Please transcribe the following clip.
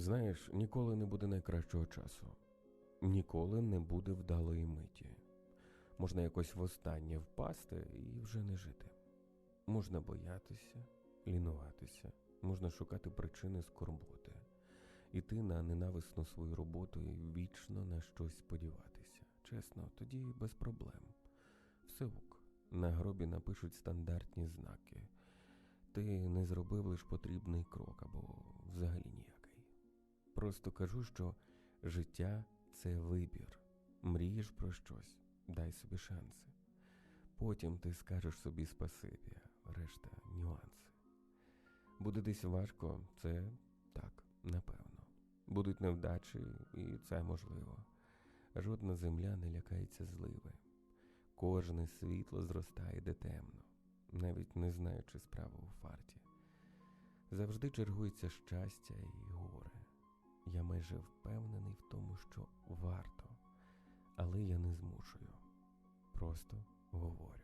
Знаєш, ніколи не буде найкращого часу, ніколи не буде вдалої миті. Можна якось востаннє впасти і вже не жити. Можна боятися, лінуватися, можна шукати причини скорботи, іти на ненависну свою роботу і вічно на щось сподіватися. Чесно, тоді без проблем. Все ок. На гробі напишуть стандартні знаки. Ти не зробив лиш потрібний крок або взагалі. Просто кажу, що життя це вибір. Мрієш про щось, дай собі шанси. Потім ти скажеш собі спасибі, решта нюанси. Буде десь важко, це так, напевно. Будуть невдачі, і це можливо. Жодна земля не лякається зливи. Кожне світло зростає де темно, навіть не знаючи справу у фарті. Завжди чергується щастя і. Я майже впевнений в тому, що варто, але я не змушую. Просто говорю.